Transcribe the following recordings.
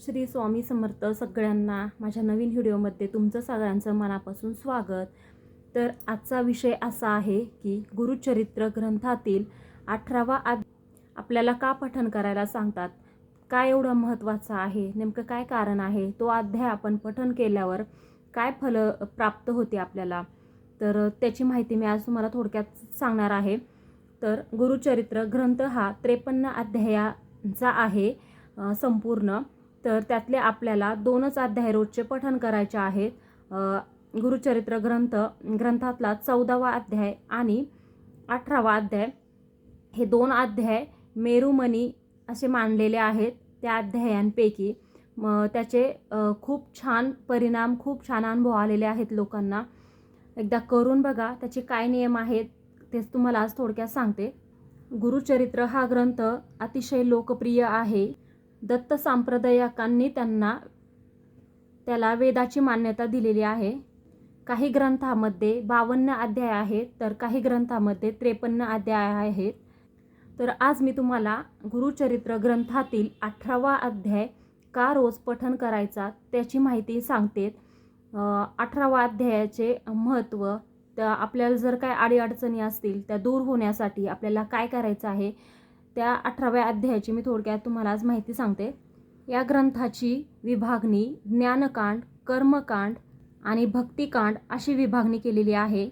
श्री स्वामी समर्थ सगळ्यांना माझ्या नवीन व्हिडिओमध्ये तुमचं सगळ्यांचं मनापासून स्वागत. तर आजचा विषय असा आहे की गुरुचरित्र ग्रंथातील अठरावा आद आपल्याला का पठन करायला सांगतात? काय एवढं महत्त्वाचं आहे? नेमकं काय कारण आहे? तो अध्याय आपण पठन केल्यावर काय फल प्राप्त होते आपल्याला? तर त्याची माहिती मी आज तुम्हाला थोडक्यात सांगणार आहे. तर गुरुचरित्र ग्रंथ हा त्रेपन्न अध्यायाचा आहे संपूर्ण. तर त्यातले आपल्याला दोनच अध्याय रोजचे पठन करायचे आहेत. गुरुचरित्र ग्रंथ ग्रंथातला चौदावा अध्याय आणि अठरावा अध्याय. हे दोन अध्याय मेरुमणी असे मानलेले आहेत त्या अध्यायांपैकी. म त्याचे खूप छान परिणाम खूप छान अनुभव आलेले आहेत लोकांना. एकदा करून बघा त्याचे काय नियम आहेत तेच तुम्हाला आज थोडक्यात सांगते. गुरुचरित्र हा ग्रंथ अतिशय लोकप्रिय आहे. दत्त सांप्रदायिकांनी त्यांना त्याला वेदाची मान्यता दिलेली आहे. काही ग्रंथामध्ये बावन्न अध्याय आहेत तर काही ग्रंथामध्ये त्रेपन्न अध्याय आहेत. तर आज मी तुम्हाला गुरुचरित्र ग्रंथातील अठरावा अध्याय का रोज पठन करायचा त्याची माहिती सांगते. अठरावा अध्यायाचे महत्त्व त्या आपल्याला जर काय अडीअडचणी असतील त्या दूर होण्यासाठी आपल्याला काय करायचं आहे त्या अठराव्या अध्यायाची मी थोडक्यात तुम्हाला आज माहिती सांगते. या ग्रंथाची विभागणी ज्ञानकांड कर्मकांड आणि भक्तिकांड अशी विभागणी केलेली आहे.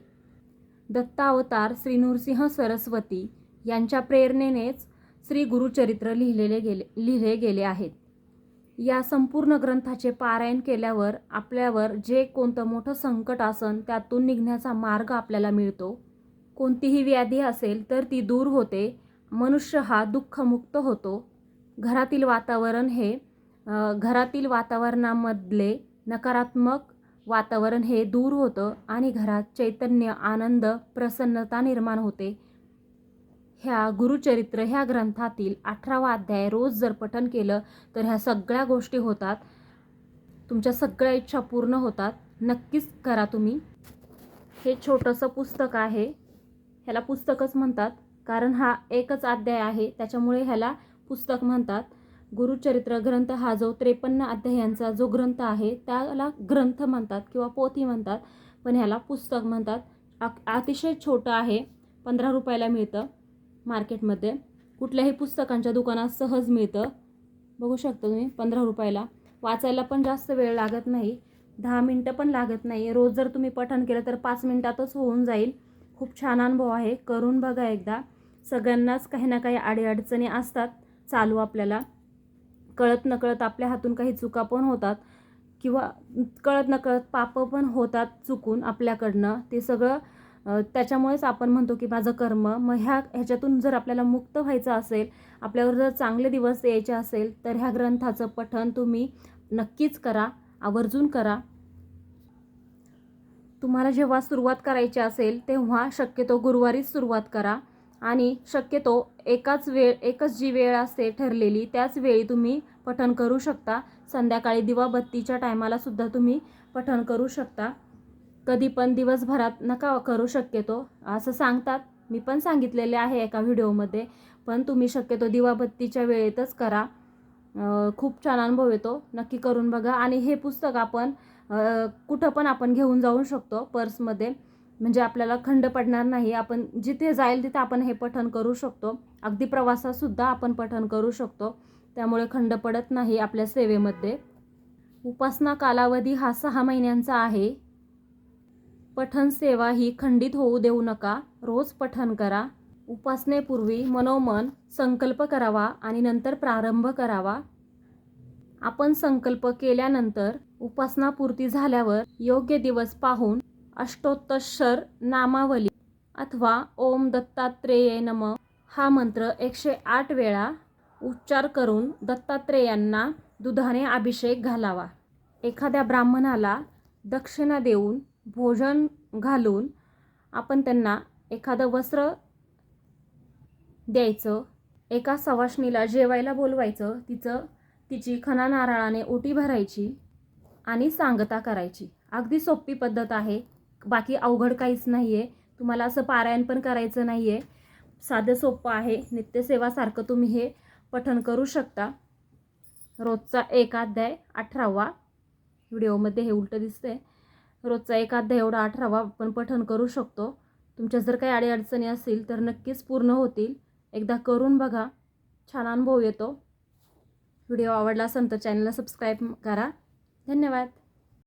दत्तावतार श्री नृसिंह सरस्वती यांच्या प्रेरणेनेच श्री गुरुचरित्र लिहिलेले गेले लिहिले गेले आहेत. या संपूर्ण ग्रंथाचे पारायण केल्यावर आपल्यावर जे कोणतं मोठं संकट असन त्यातून निघण्याचा मार्ग आपल्याला मिळतो. कोणतीही व्याधी असेल तर ती दूर होते मनुष्य हा दुःखमुक्त होतो. घरातील वातावरण हे घरातील वातावरणामधले नकारात्मक वातावरण हे दूर होतं आणि घरात चैतन्य आनंद प्रसन्नता निर्माण होते. ह्या गुरुचरित्र ह्या ग्रंथातील अठरावा अध्याय रोज जर पठन केलं तर ह्या सगळ्या गोष्टी होतात. तुमच्या सगळ्या इच्छा पूर्ण होतात. नक्कीच करा तुम्ही. हे छोटंसं पुस्तक आहे. ह्याला पुस्तकच म्हणतात. कारण हा एकच अध्याय आहे त्याच्यामुळे ह्याला पुस्तक म्हणतात. गुरुचरित्र ग्रंथ हा जो त्रेपन्न अध्यायांचा जो ग्रंथ आहे त्याला ग्रंथ म्हणतात किंवा पोथी म्हणतात पण ह्याला पुस्तक म्हणतात. अतिशय छोटं आहे पंधरा रुपयाला मिळतं मार्केटमध्ये. कुठल्याही पुस्तकांच्या दुकानात सहज मिळतं. बघू शकता तुम्ही पंधरा रुपयाला. वाचायला पण जास्त वेळ लागत नाही दहा मिनटं पण लागत नाही. रोज जर तुम्ही पठण केलं तर पाच मिनटातच होऊन जाईल. खूप छान अनुभव आहे करून बघा एकदा. सगळ्यांनाच काही ना काही अडीअडचणी असतात. चालू आपल्याला कळत नकळत आपल्या हातून काही चुका पण होतात किंवा कळत नकळत पापं पण होतात चुकून आपल्याकडनं. ते सगळं त्याच्यामुळेच आपण म्हणतो की माझं कर्म मग ह्या ह्याच्यातून जर आपल्याला मुक्त व्हायचं असेल आपल्यावर जर चांगले दिवस यायचे असेल तर ह्या ग्रंथाचं पठण तुम्ही नक्कीच करा आवर्जून करा. तुम्हाला जेव्हा सुरुवात करायची असेल तेव्हा शक्यतो गुरुवारीच सुरुवात करा. आणि शक्यतो एकाच वेळ एकच जी वेळ असते ठरलेली त्याच वेळी तुम्ही पठण करू शकता. संध्याकाळी दिवाबत्तीच्या टायमाला सुद्धा तुम्ही पठण करू शकता. कधी पण दिवसभरात नका करू शक्यतो. असं सांगतात. मी पण सांगितलेले आहे एका व्हिडिओमध्ये. पण तुम्ही शक्यतो दिवाबत्तीच्या वेळेतच करा. खूप छान अनुभव येतो. नक्की करून बघा. आणि हे पुस्तक आपण कुठं पण आपण घेऊन जाऊ शकतो पर्समध्ये. म्हणजे आपल्याला खंड पडणार नाही. आपण जिथे जाईल तिथे आपण हे पठण करू शकतो. अगदी प्रवासातसुद्धा आपण पठण करू शकतो. त्यामुळे खंड पडत नाही आपल्या सेवेमध्ये. उपासना कालावधी हा सहा महिन्यांचा आहे. पठण सेवा ही खंडित होऊ देऊ नका. रोज पठण करा. उपासनेपूर्वी मनोमन संकल्प करावा आणि नंतर प्रारंभ करावा. आपण संकल्प केल्यानंतर उपासनापूर्ती झाल्यावर योग्य दिवस पाहून अष्टोत्तशर नामावली अथवा ओम दत्तात्रेय नम हा मंत्र एकशे आठ वेळा उच्चार करून दत्तात्रेयांना दुधाने अभिषेक घालावा. एखाद्या ब्राह्मणाला दक्षिणा देऊन भोजन घालून आपण त्यांना एखादं वस्त्र द्यायचं एका सवाशणीला जेवायला बोलवायचं तिचं तिची खना नारळाने ओटी भरायची आणि सांगता करायची. अगदी सोपी पद्धत आहे. बाकी अवघड काहीच नाही आहे तुम्हाला असं पारायण पण करायचं नाही आहे साधं सोपं आहे. नित्यसेवासारखं तुम्ही हे पठण करू शकता. रोजचा एक अध्याय अठरावा. व्हिडिओमध्ये हे उलटं दिसतंय. रोजचा एक अध्याय एवढा अठरावा आपण पठण करू शकतो. तुमच्या जर काही अडीअडचणी असतील तर नक्कीच पूर्ण होतील. एकदा करून बघा. छान अनुभव येतो. व्हिडिओ आवडला असेल तर चॅनलला सबस्क्राईब करा. धन्यवाद.